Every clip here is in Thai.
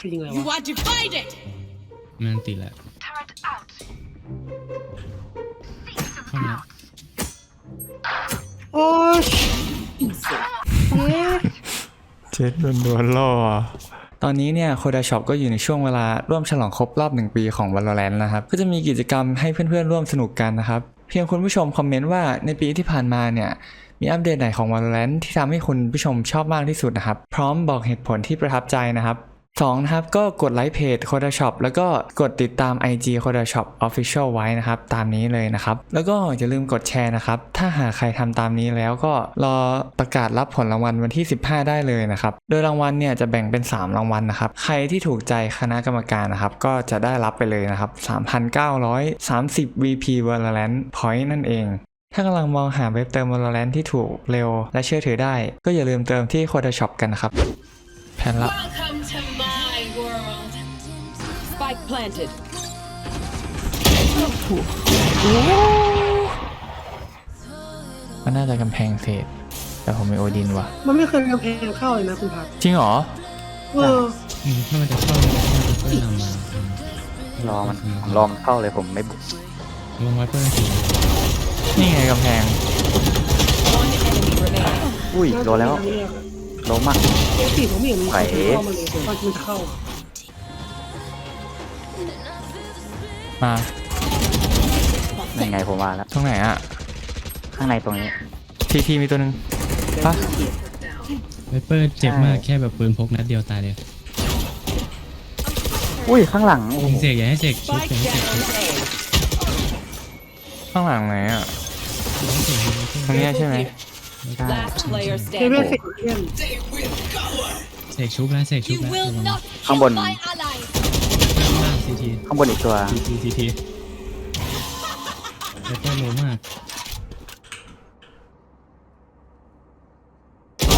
ใครยิงอะไร You วะ want to fight it? มันติดแหละเข้ามาโอ้ยเอ๊ะเจ็ดโดนโดนล่อตอนนี้เนี่ยโคดาช็อปก็อยู่ในช่วงเวลาร่วมฉลองครบรอบ 1 ปีของ Valorant นะครับ ก็จะมีกิจกรรมให้เพื่อนๆ ร่วมสนุกกันนะครับ เพียงคุณผู้ชมคอมเมนต์ว่าในปีที่ผ่านมาเนี่ย มีอัปเดตไหนของ Valorant ที่ทำให้คุณผู้ชมชอบมากที่สุดนะครับ พร้อมบอกเหตุผลที่ประทับใจนะครับ สองนะครับก็กดไลค์เพจ c o d a Shop แล้วก็กดติดตาม IG c o d a Shop Official ไว้นะครับ ตามนี้เลยนะครับ แล้วก็อย่าลืมกดแชร์นะครับ ถ้าหากใครทำตามนี้แล้วก็รอประกาศรับผลรางวัลวันที่ 15 ได้เลยนะครับ โดยรางวัลเนี่ยจะแบ่งเป็น 3 รางวัลนะครับ ใครที่ถูกใจคณะกรรมการนะครับ ก็จะได้รับไปเลยนะครับ 3,930 VP Valorant Point นั่นเองถ้ากำลังมองหาเว็บเติม Valorant ที่ถูกเร็ว และเชื่อถือได้ ก็อย่าลืมเติมที่ c o d a Shop กันนะครับ แผนลับ planted. มันน่าจะกำแพงเศษ แต่ผมมีโอดินว่ะ มันไม่เคยกำแพงเข้าเลยนะคุณพักจริงเหรอ เอออืมถ้ามันจะเข้ามันจะเข้าจะนำมาอืมรอมันรอมันเข้าเลยผมไม่บุกลงไว้เพื่อนสีนี่ไงกำแพง One enemy remaining. อุ้ยโดนแล้วโดนมากปกติผมไม่เห็นมีไหวใครเข้ามาเลยตอนมันจะเข้า มายังไงผมมาแล้ว ตรงไหนอะข้างในตรงนี้ ทีทีมีตัวหนึ่งปะไวเปอร์เจ็บมากใช่แค่แบบปืนพกนัดเดียวตายเลยอุ้ยข้างหลังโอ้โหยิงเสกอย่าให้เสกชุบ Spike อย่าให้เสก down A. ข้างหลังไหนอะอย่าให้เสกอย่าให้เสกตรงเนี้ยใช่ไหม Last player เฮเว่น standing. เสกเพื่อนเสกชุบแล้วเสกชุบแล้วระวังข้างบนข้า งล่างซีทีข้างบนอีกตัวซีทีซีทีไวเปอร์โลมาก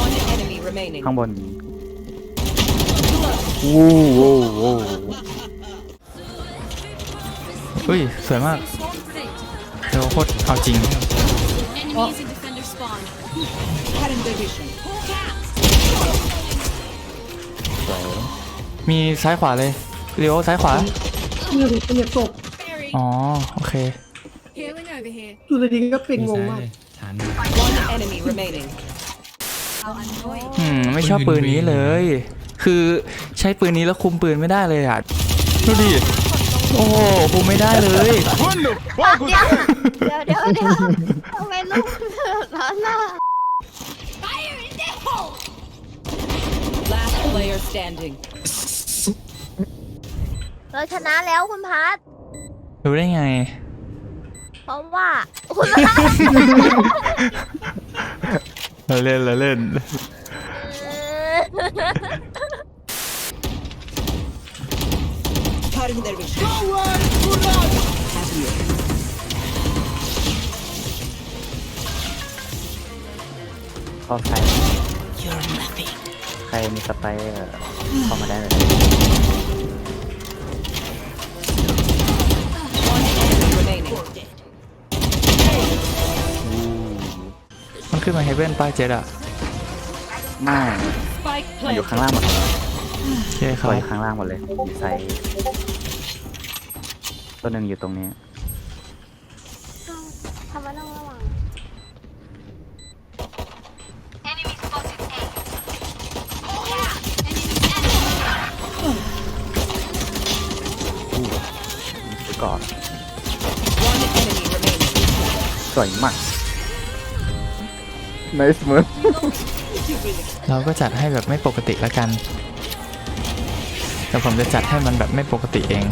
One enemy remaining. ข้างบนวู้โว้โว้อุ้ย สวยมากเดี๋ยวโคตรเอาจริง Enemies in defender spawn. Cutting their vision. สวยมีซ้ายขวาเลย เลี้ยวซ้ายขวานี่ดูเป็นศพอ๋อ โอเค Healing over here. อยู่ดีๆก็เป็นมีงงซ้ายมากเลยฐาน One enemy remaining. How annoying. อืม ไม่ชอบปืนนี้เลย คือใช้ปืนนี้แล้วคุมปืนไม่ได้เลยอะ ดูดิ โอ้โหคุมไม่ได้เลย เดี๋ยวเดี๋ยวเดี๋ยวทำไมลูกร้อนล่ะ Fire in the hole! Last player standing. เราชนะแล้วคุณพัทรู้ได้ไง เพราะว่าคุณพัทเราเล่นเราเล่น Cutting their vision. Have you? เข้าใครใครมีสไปร์เอ่อเข้ามาได้เลย ขึ้นมาเฮเว่นป้าเจ็ดอะไม่ Spike มันอยู่ planted. ข้างล่างหมดเลยโอเคคตัรัวอบยู่ข้างล่างหมดเลยมีไซส์ตัวหนึ่งอยู่ตรงนี้ ทำไมต้องระวังคือก่อน One enemy remaining. สวยมาก nice move เราก็จัดให้แบบไม่ปกติละกัน แต่ผมจะจัดให้มันแบบไม่ปกติเอง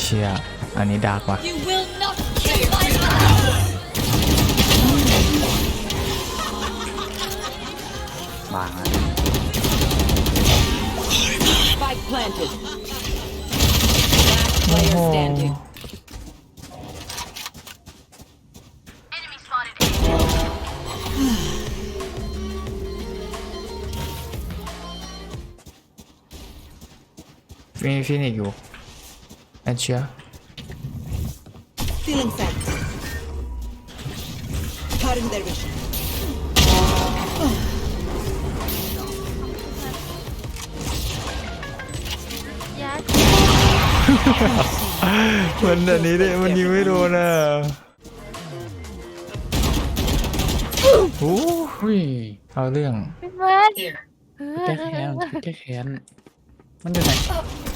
เชียร์อันนี้ดาร์กว่ะ You will not kill my ally! วางแล้ว Spike planted. Last ฟินิกอยู่แอนเชีย Feeling fat. Cutting their vision. มันอันนี้ดิมันยิงไม่โดนอะโอ้อุ้ยเอาเรื่องพี่เบิร์ดแก้แค้นแก้แค้นมันอยู่ไหน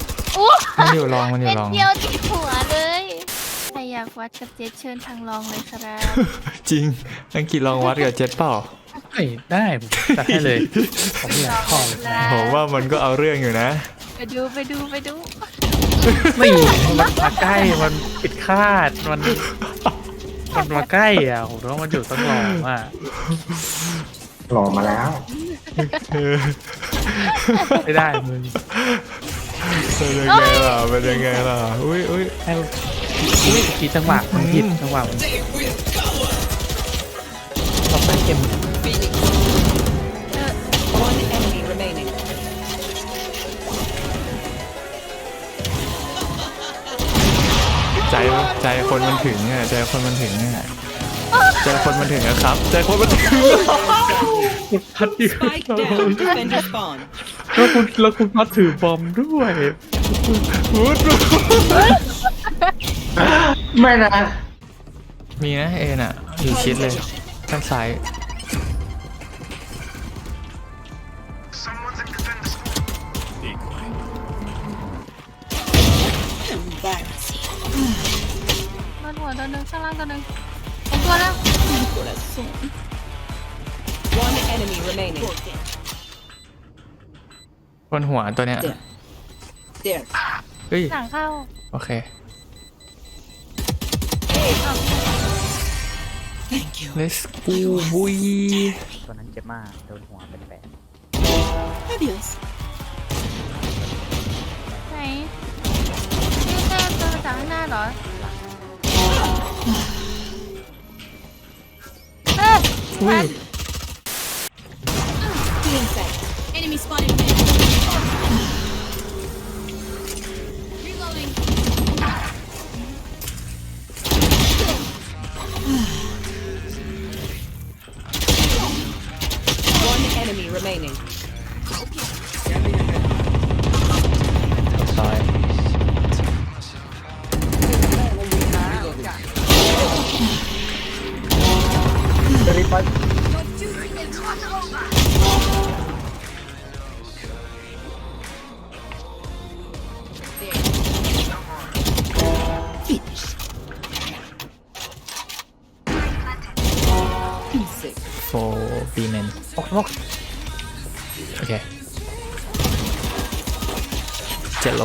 โอ้มันอยู่ลองมันอยู่เป็นลองเดียวที่หัวเลยใครอยากวัดกับเจสเชิญทางลองเลยครับ จริงอังกฤษลองวัดกับเจ็ดเปล่าเฮ้ยได้ผมจัดให้เลยผมอยากขอเลย ผมว่ามันก็เอาเรื่องอยู่นะ ไปดูไปดูไปดูไม่มันมาใกล้ มันผิดคาด มัน มันมาใกล้อะผมว่ามันอยู่ต้องรองอะหล่อมาแล้ว ไม่ได้มึง เป็นยังไงล่ะเป็นยังไงล่ะอุ้ยอุ้ยให้อุ้ยทีจังหวะมันผิดจังหวะมันเราไปเกมใจใจคนมันถึงอะใจคนมันถึงอะใจคนมันถึงนะครับ ใจคนมันถึง คุณพัดอยู่ Spike down. Defender spawn. แล้วคุณแล้วคุณพัดถือบอมด้วยวูดไม่นะมีนะเอ็นอะอยู่ชิดเลยข้างซ้ายบนหัวตัวหนึ่งข้างล่างตัวหนึ่งสองตัวแล้ว One enemy remaining. บนหัวตัวเนี้ย There. เฮ้ย หลังเข้า โอเค Thank you. let's go boy ตัวนั้นเจ็บมากโดนหัวเป็นแผล Fabulous. ไหนนี่แค่ตัวมาจากข้างหน้าเหรอเอ้ยอุ้ย spotted โฟบีเมนออกนอกโอเคเจ็ดโล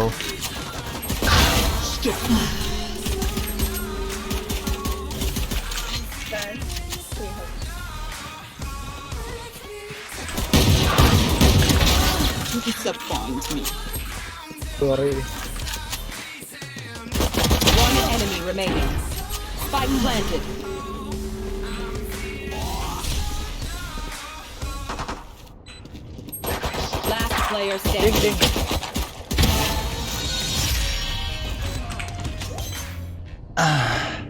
Disappoint me. ตั remaining. Spike planted. Last player standing. Ding, ding. Ah.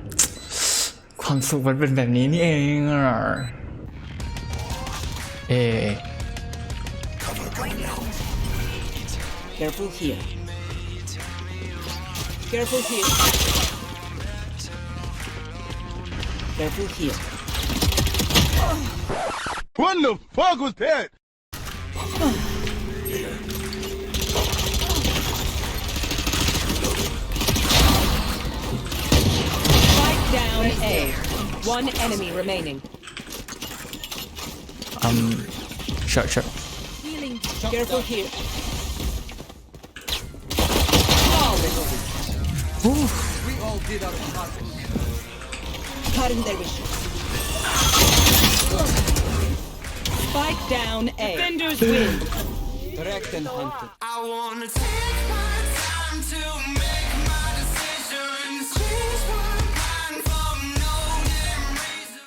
Careful here. Careful here. Careful here. What the fuck was that? Spike down A. One enemy remaining. um short short Healing. Careful here. Cutting their vision. Spike down A. Defenders win. I wanna take my time to